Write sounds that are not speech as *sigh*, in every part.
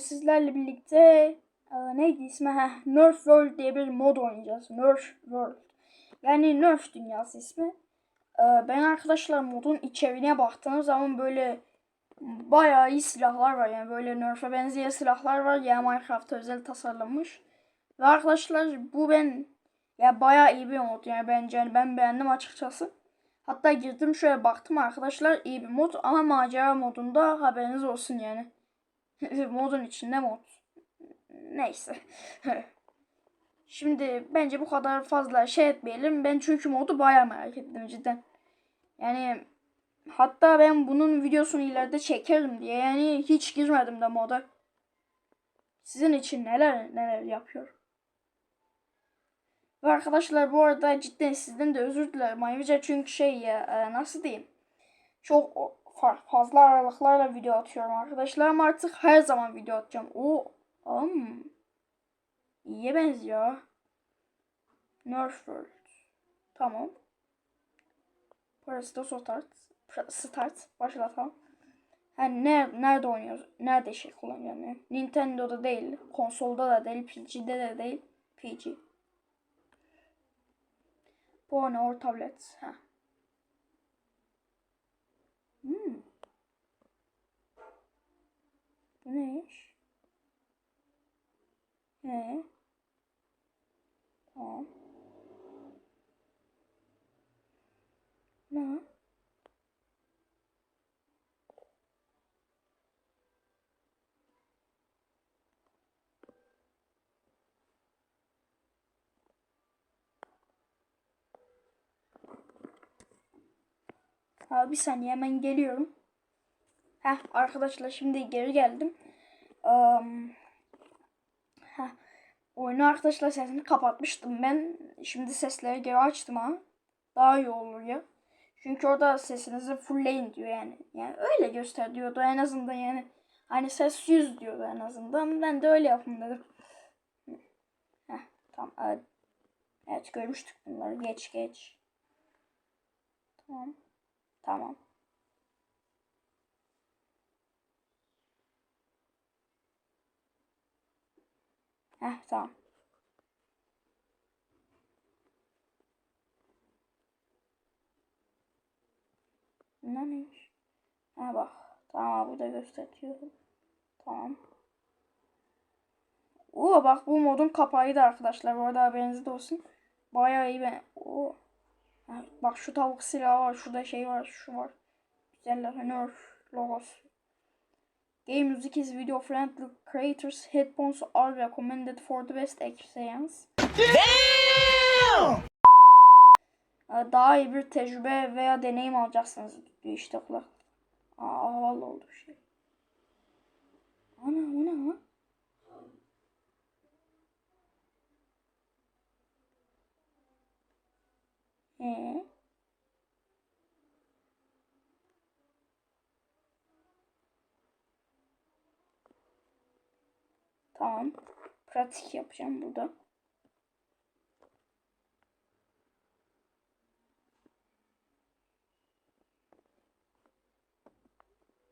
sizlerle birlikte e, neydi ismi? Heh, Nerf World diye bir mod oynayacağız. Nerf World. Yani Nerf dünyası ismi. E, ben arkadaşlar modun içeriğine baktığım zaman böyle bayağı iyi silahlar var. Yani böyle Nerf'e benzeyen silahlar var. Yani Minecraft'a özel tasarlanmış. Ve arkadaşlar bu ben ya bayağı iyi bir mod. Yani bence yani ben beğendim açıkçası. Hatta girdim şöyle baktım arkadaşlar iyi bir mod ama macera modunda haberiniz olsun yani. *laughs* Modun içinde mod. Neyse. *laughs* Şimdi bence bu kadar fazla şey etmeyelim. Ben çünkü modu bayağı merak ettim cidden. Yani hatta ben bunun videosunu ileride çekerim diye yani hiç girmedim de moda. Sizin için neler neler yapıyor. Ve arkadaşlar bu arada cidden sizden de özür dilerim. Ayrıca çünkü şey ya e, nasıl diyeyim. Çok fazla aralıklarla video atıyorum arkadaşlar ama artık her zaman video atacağım. O um, iyiye benziyor. Nerf World. Tamam. Burası da start. Start. Başlatalım. Yani nerede, nerede oynuyoruz? Nerede şey kullanıyorum yani? Nintendo'da değil. Konsolda da değil. PC'de de değil. PC. Phone or tablet. Ha. Hmm. Bu ne iş? Ne? Tamam. Ne? Ha, bir saniye hemen geliyorum. Heh, arkadaşlar şimdi geri geldim. Um, heh, oyunu arkadaşlar sesini kapatmıştım ben. Şimdi sesleri geri açtım ha. Daha iyi olur ya. Çünkü orada sesinizi fullleyin diyor yani. Yani öyle göster diyordu en azından yani. Hani ses 100 diyordu en azından. Ben de öyle yapın dedim. Heh, tamam. Evet. evet görmüştük bunları. Geç geç. Tamam. Tamam. Heh tamam. Ne neymiş? Ha bak. Tamam burada gösteriyorum. Tamam. Oo bak bu modun kapağıydı arkadaşlar. Bu arada haberiniz olsun. Bayağı iyi ben. Oo. Bak şu tavuk silahı var. Şurada şey var. Şu var. Güzeller. Nerf logosu. Game music is video friendly. Creators headphones are recommended for the best experience. Damn! Ee, Daha iyi bir tecrübe veya deneyim alacaksınız diyor işte kulak. Aa havalı oldu şey. Ana o ne lan? Ee? Tamam. Pratik yapacağım burada.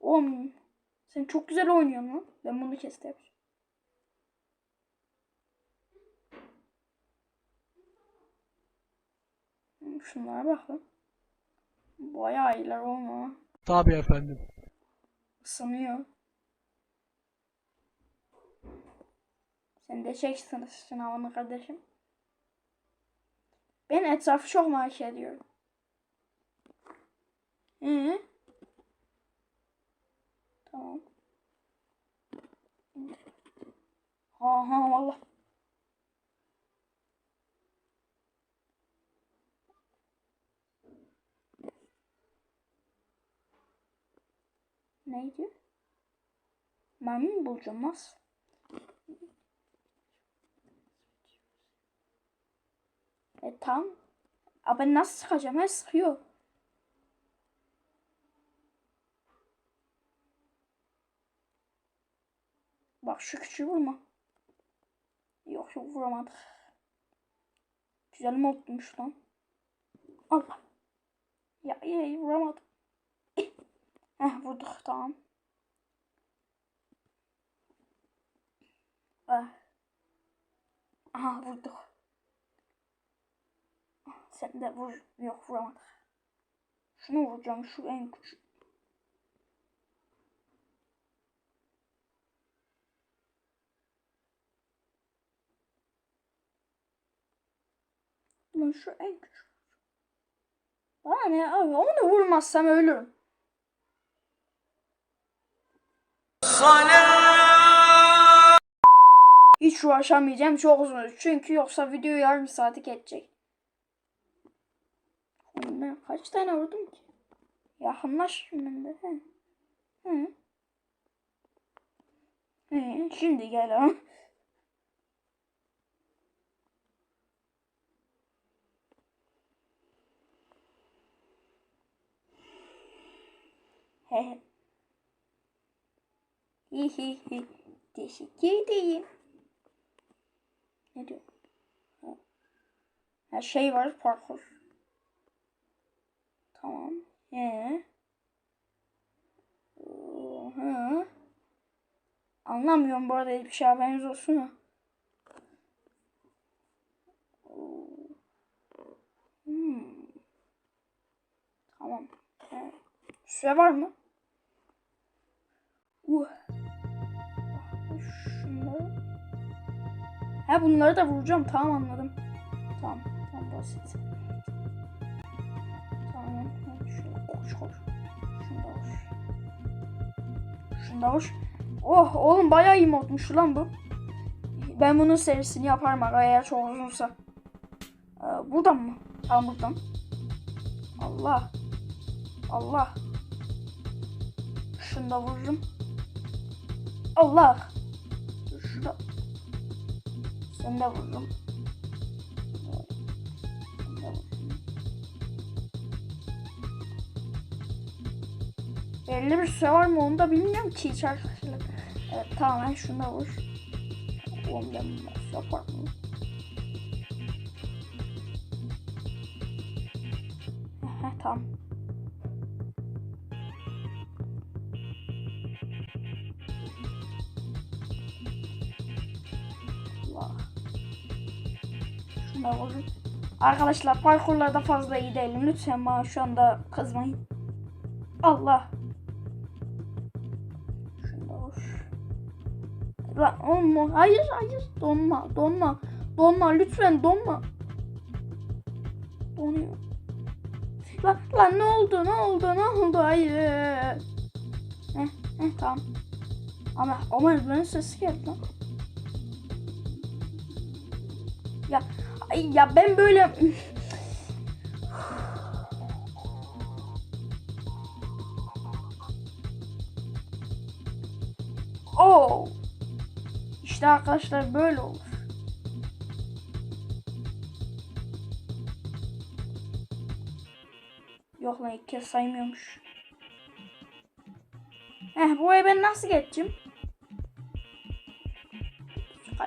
Oğlum sen çok güzel oynuyorsun lan. Ben bunu kestim. Şunlara bak lan. Bayağı iyiler olma. Tabii efendim. Isınıyor. Sen de çeksin sınavını kardeşim. Ben etrafı çok merak ediyorum. Ee? Tamam. Ha ha valla. Neydi? Maymun bulacağım nasıl? E tamam. Ama nasıl sıkacağım? Ha sıkıyor. Bak şu küçüğü vurma. Yok yok vuramadık. Güzel modmuş lan. Allah. Ya iyi iyi vuramadım. *coughs* Heh vurduk tamam. Ah. Aha vurduk. Sen de vur. Yok vuramadık. Şunu vuracağım. Şu en küçük. Lan şu en küçük. Bana ne abi onu vurmazsam ölürüm. Hiç uğraşamayacağım çok uzun. Çünkü yoksa video yarım saati geçecek. Oğlum Ben kaç tane vurdum ki? Yakınlaş ben de. He. Hı. He, şimdi gel ha. He. Hi hi hi. Teşekkür ederim. Ne diyor? Her şey var parkur. Tamam. He. Oo, Hı. Anlamıyorum bu arada hiçbir şey haberiniz olsun ya. Hmm. Tamam. He. Süre var mı? Uh. Şunları. Ha bunları da vuracağım. Tamam anladım. Tamam. Tamam basit. Şunu da vur. Oh oğlum bayağı iyi modmuş lan bu. Ben bunun serisini yaparım eğer çok uzunsa. Ee, buradan mı? Tamam buradan. Allah. Allah. Şunu da vururum. Allah. Şurada. Seni de vururum. Belli bir süre var mı onu da bilmiyorum ki hiç arkadaşlar. Evet tamam ben şunu da vur. Nasıl yapar mı? Heh, tamam. Allah. Şunu da vurun. Arkadaşlar parkurlarda fazla iyi değilim. Lütfen bana şu anda kızmayın. Allah. Lan olma. Hayır hayır. Donma. Donma. Donma. Lütfen donma. Donuyor. Lan, lan ne oldu? Ne oldu? Ne oldu? Hayır. Heh, heh tamam. Ama ama benim sesi geldi lan. Ya ya ben böyle İşte arkadaşlar böyle olur. Yok lan ilk kez saymıyormuş. Heh buraya ben nasıl geçeceğim?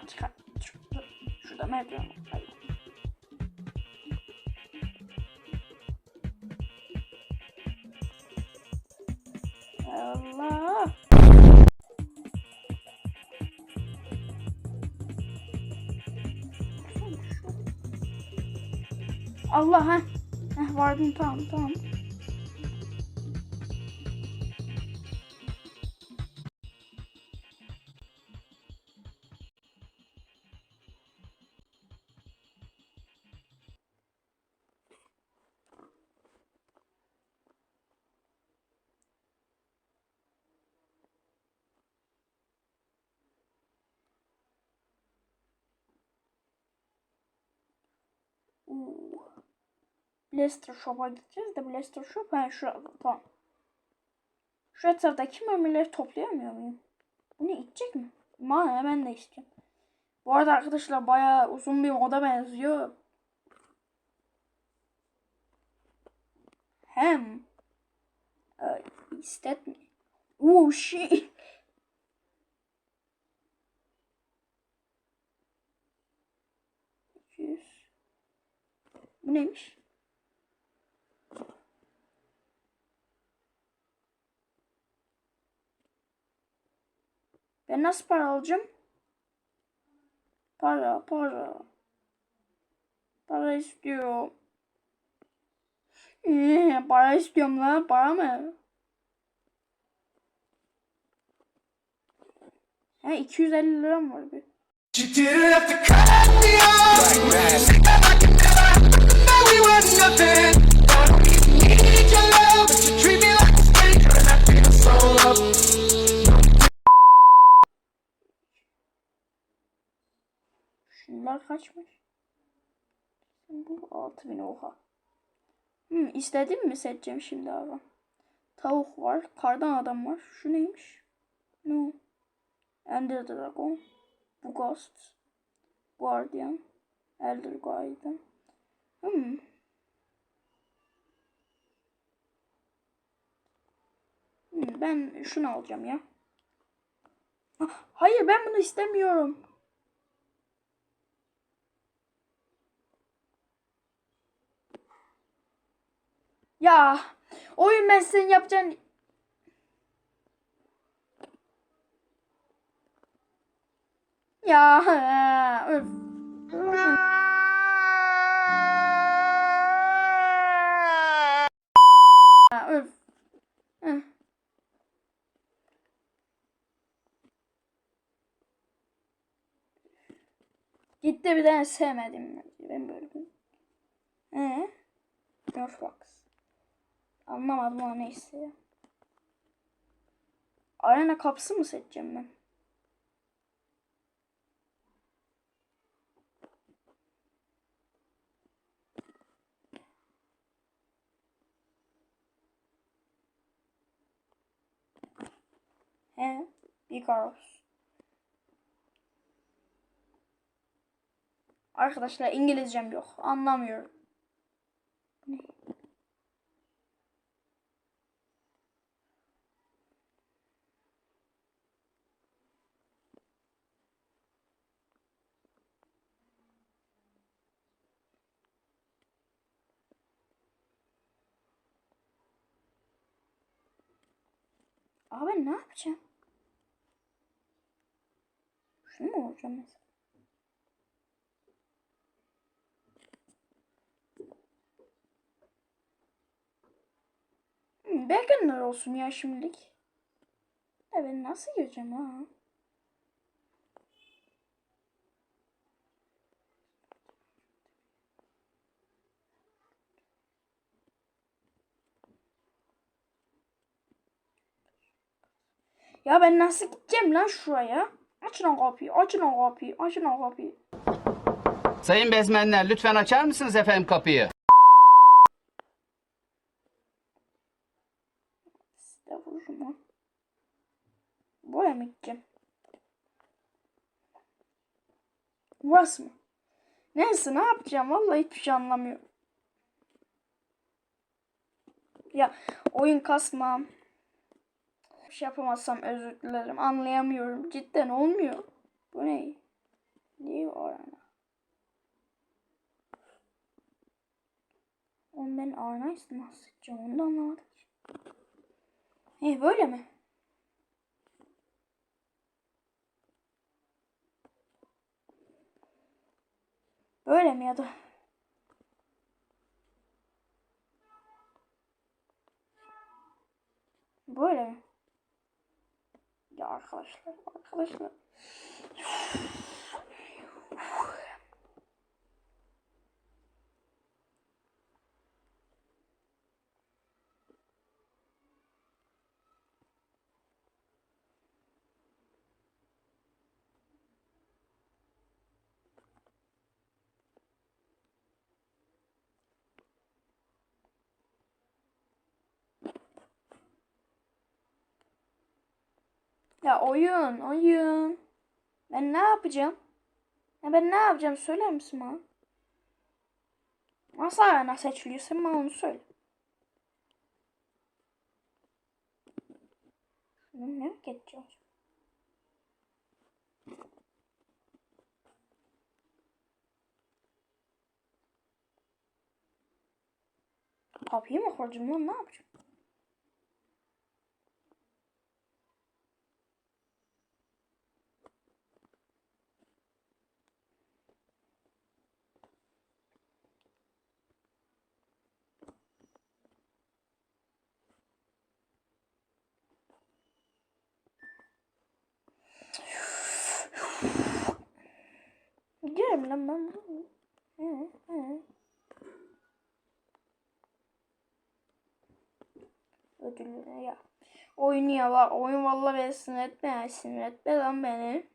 Çıkar. Şurada, şurada merdiven var. Allah ha. Heh vardım tamam tamam. Oo. Blaster Shop'a gideceğiz de Blaster Shop ha şurada tamam. Şu etraftaki mermileri toplayamıyor muyum? Bunu içecek mi? Bana ben de içeceğim. Bu arada arkadaşlar bayağı uzun bir moda benziyor. Hem e, istet mi? Oh shit. Bu neymiş? Ben nasıl para alacağım? Para, para. Para istiyorum. Ee, para istiyorum lan. Para mı? He 250 liram var bir. You Şunlar kaçmış? Bu 6000 oha. Hmm, istediğim mi seçeceğim şimdi abi? Tavuk var. Kardan adam var. Şu neymiş? No. Ender Dragon. Bu Ghost. Guardian. Elder Guardian. Hmm. Hmm, ben şunu alacağım ya. Ah, Hayır ben bunu istemiyorum. Ya oyun ben senin yapacağın Ya öf. Gitti bir tane sevmedim ben böyle. Ee? Norfox. Anlamadım ama neyse. Arena kapısı mı seçeceğim ben? He, Bikaros. Arkadaşlar İngilizcem yok. Anlamıyorum. Ne? Abi ben ne yapacağım? Şunu mu olacağım mesela? Belki olsun ya şimdilik. Ya ben nasıl gireceğim ha? Ya ben nasıl gideceğim lan şuraya? Açın o kapıyı, açın o kapıyı, açın o kapıyı. Sayın bezmenler lütfen açar mısınız efendim kapıyı? Size vururum ha. Buraya mı gideceğim? Burası mı? Neyse ne yapacağım? Vallahi hiçbir şey anlamıyorum. Ya oyun kasmam. Bir şey yapamazsam özür dilerim. Anlayamıyorum. Cidden olmuyor. Bu ne? Niye orana? Oğlum ben Arna nasıl seçeceğim onu da anlamadım. Eh böyle mi? Böyle mi ya da? Böyle mi? Ya arkadaşlar, arkadaşlar. Ya oyun, oyun. Ben ne yapacağım? Ya ben ne yapacağım söyler misin bana? Nasıl arena seçiliyor? Sen bana onu söyle. Şunu ne geçeceğim? Kapıyı mı kuracağım lan ne yapacağım? Girerim lan ben. Hı, hı. Ödülüne ya. Oynuyorlar. Oyun vallahi beni sinir etme. Sinir etme lan beni.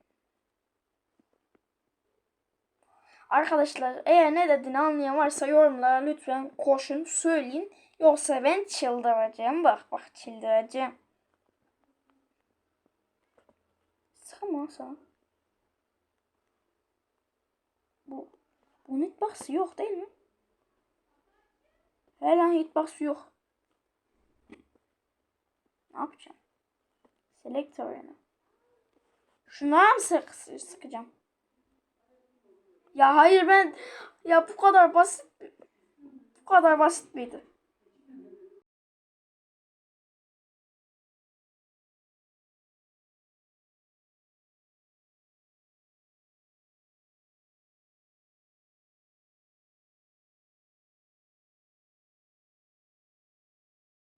Arkadaşlar eğer ne dediğini anlayan varsa yorumlara lütfen koşun söyleyin. Yoksa ben çıldıracağım. Bak bak çıldıracağım. Sıkma sen. Bu, bunun hitbox'ı yok değil mi? Her an hitbox yok. Ne yapacağım? Select oyunu. Şuna mı sık sıkacağım? Ya hayır ben ya bu kadar basit bu kadar basit miydi?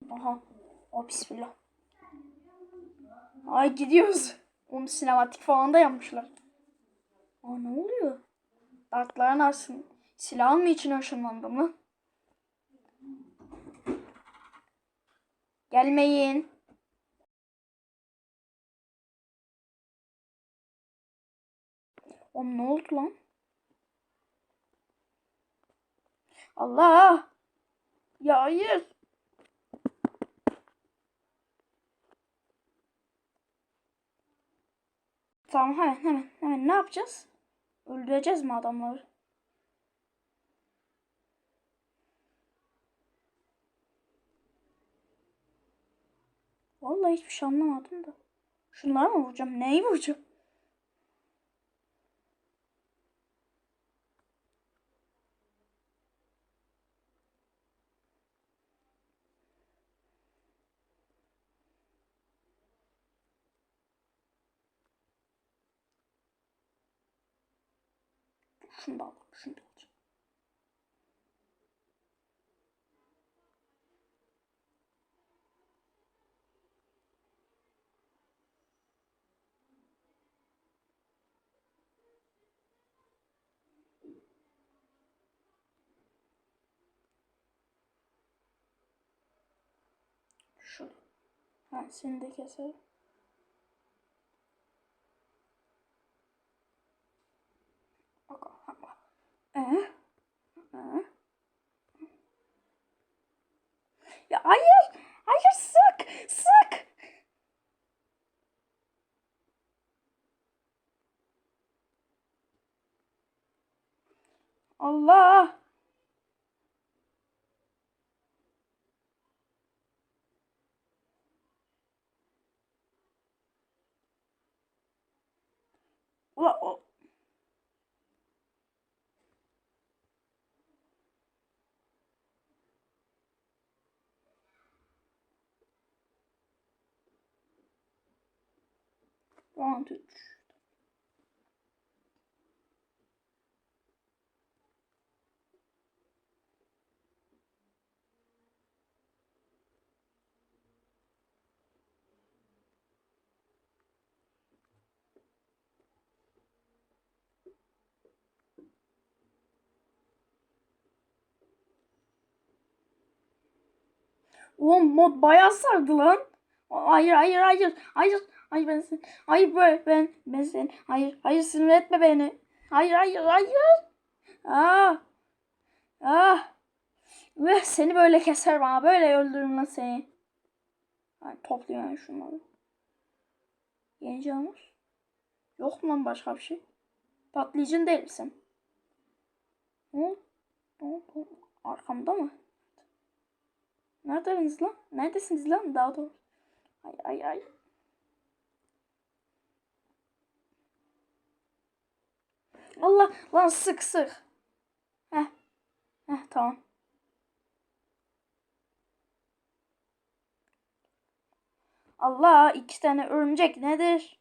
Aha. O bismillah. Ay gidiyoruz. Onu sinematik falan da yapmışlar. Aa ne oluyor? Dartların arasın. Silah mı için ışınlandım lan? Gelmeyin. Oğlum ne oldu lan? Allah! Ya hayır. Tamam hemen hemen hemen ne yapacağız? Öldüreceğiz mi adamları? Vallahi hiçbir şey anlamadım da. Şunları mı vuracağım? Neyi vuracağım? Şunu da alalım. Şunu da alacağım. Şu. Ha, seni de keserim. Allah! One, two, three. Oğlum mod bayağı sardı lan. Hayır hayır hayır hayır. Hayır ben sen. Hayır böyle ben ben sen. Hayır hayır sinir etme beni. Hayır hayır hayır. Ah. Ah. Ve seni böyle keser bana. Böyle öldürürüm lan seni. Hadi toplayayım ben şunları. Yeni canımız. Yok mu lan başka bir şey? Patlayıcın değil misin? Oldu? Ne oldu? Arkamda mı? Neredesiniz lan? Neredesiniz lan? Daha doğrusu. Ay ay ay. Allah lan sık sık. Heh. Heh tamam. Allah iki tane örümcek nedir?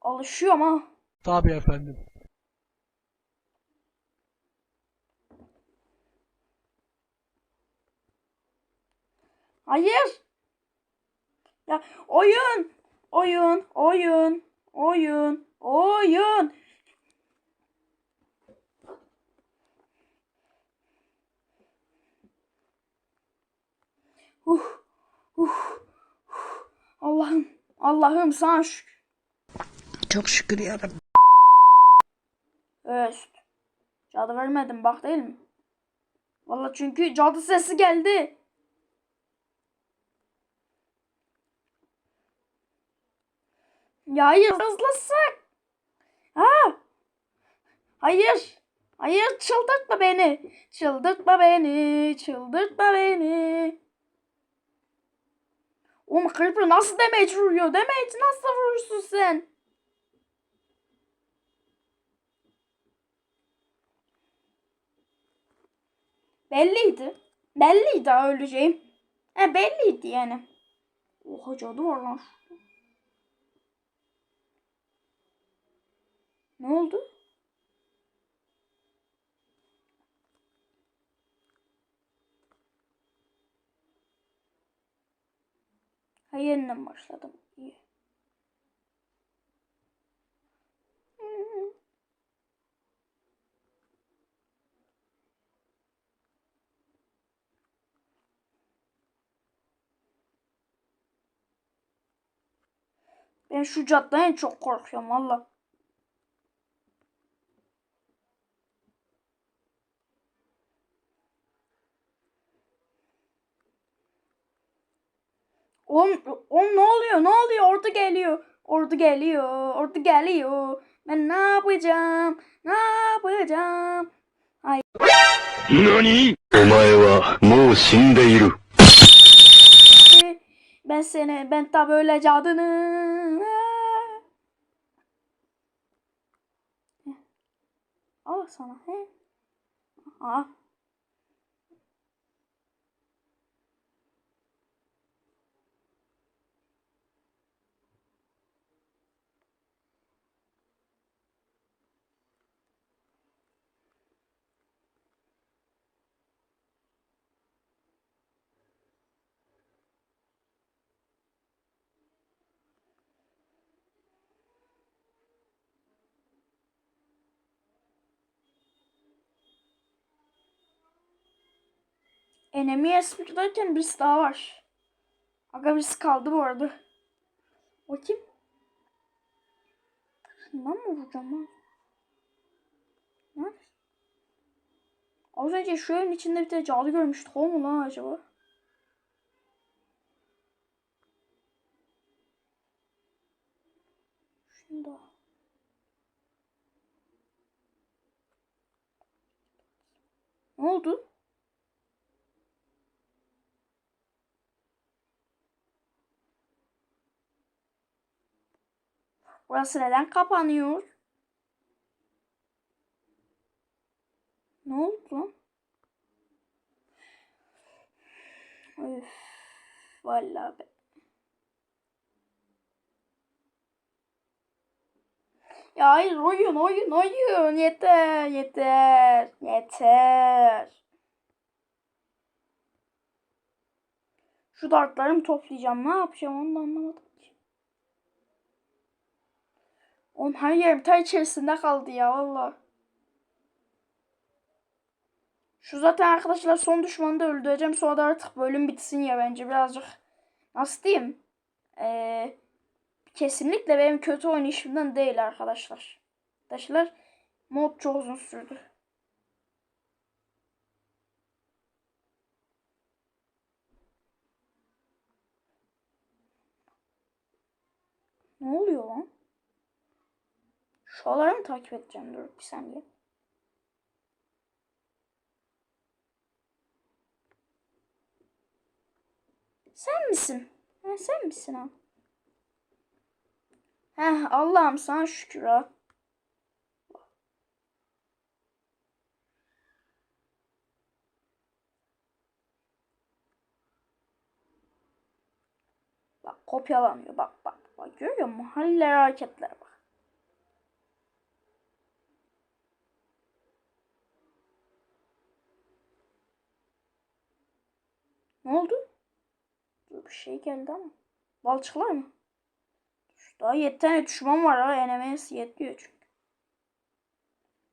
Alışıyor ama. Tabii efendim. Hayır. Ya oyun. Oyun. Oyun. Oyun. Oyun. Uh, uh, uh. Allah'ım, Allah'ım sana şükür. Çok şükür yarabbim. Öst. Cadı vermedim bak değil mi? Vallahi çünkü cadı sesi geldi. Ya hayır hızlısın. Ha. Hayır. Hayır çıldırtma beni. Çıldırtma beni. Çıldırtma beni. Oğlum Creeper nasıl damage vuruyor? Damage nasıl vurursun sen? Belliydi. Belliydi öleceğim. E belliydi yani. Oha cadı var lan. Ne oldu? Ha yeniden başladım. İyi. Ben şu caddeden çok korkuyorum valla. Oğlum, oğlum ne oluyor? Ne oluyor? Ordu geliyor. Ordu geliyor. Ordu geliyor. Ben ne yapacağım? Ne yapacağım? Hayır. Nani? Omae wa mou shindeiru. Ben seni, ben tabi öyle cadını. Al sana. He. Aha. Enemy espri derken birisi daha var. Aga birisi kaldı bu arada. O kim? Şundan mı vuracağım ha? Nerede? Az önce şu evin içinde bir tane cadı görmüştük. O mu lan acaba? Şunda. Ne oldu? Burası neden kapanıyor? Ne oldu lan? Vallahi be. Ya hayır oyun oyun oyun yeter yeter yeter. Şu dartlarımı toplayacağım ne yapacağım onu da anlamadım ki. Oğlum her yerim ter içerisinde kaldı ya valla. Şu zaten arkadaşlar son düşmanı da öldüreceğim. Sonra da artık bölüm bitsin ya bence birazcık. Nasıl diyeyim? Ee, kesinlikle benim kötü oynayışımdan değil arkadaşlar. Arkadaşlar mod çok uzun sürdü. Ne oluyor lan? Şuraları mı takip edeceğim? Dur bir saniye. Sen misin? Ha, sen misin ha? Heh Allah'ım sana şükür ha. Bak kopyalanıyor. Bak bak. Bak görüyor musun? Haller hareketler bak. Ne oldu? Bir şey geldi ama. Balçıklar mı? Daha 7 tane düşman var ha. NMS yetmiyor çünkü.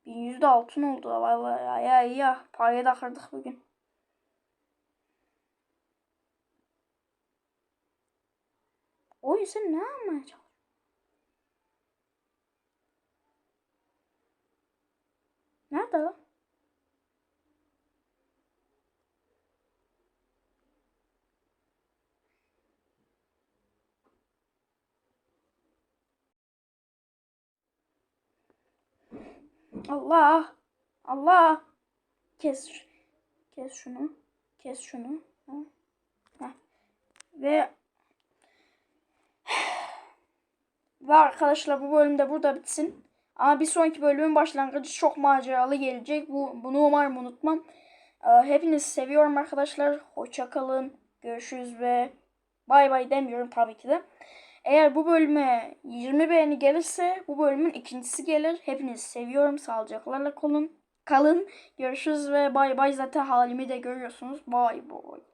1100'de altın oldu vallahi ya. Ya ya. Parayı da kırdık bugün. O yüzden ne yapmaya çalışıyorsun? Nerede lan? Allah. Allah. Kes. Kes şunu. Kes şunu. Ve *sighs* ve arkadaşlar bu bölüm de burada bitsin. Ama bir sonraki bölümün başlangıcı çok maceralı gelecek. Bu bunu umarım unutmam. Ee, Hepinizi seviyorum arkadaşlar. Hoşça kalın. Görüşürüz ve bay bay demiyorum tabii ki de. Eğer bu bölüme 20 beğeni gelirse bu bölümün ikincisi gelir. Hepinizi seviyorum. Sağlıcakla kalın. Kalın. Görüşürüz ve bay bay. Zaten halimi de görüyorsunuz. Bay bay.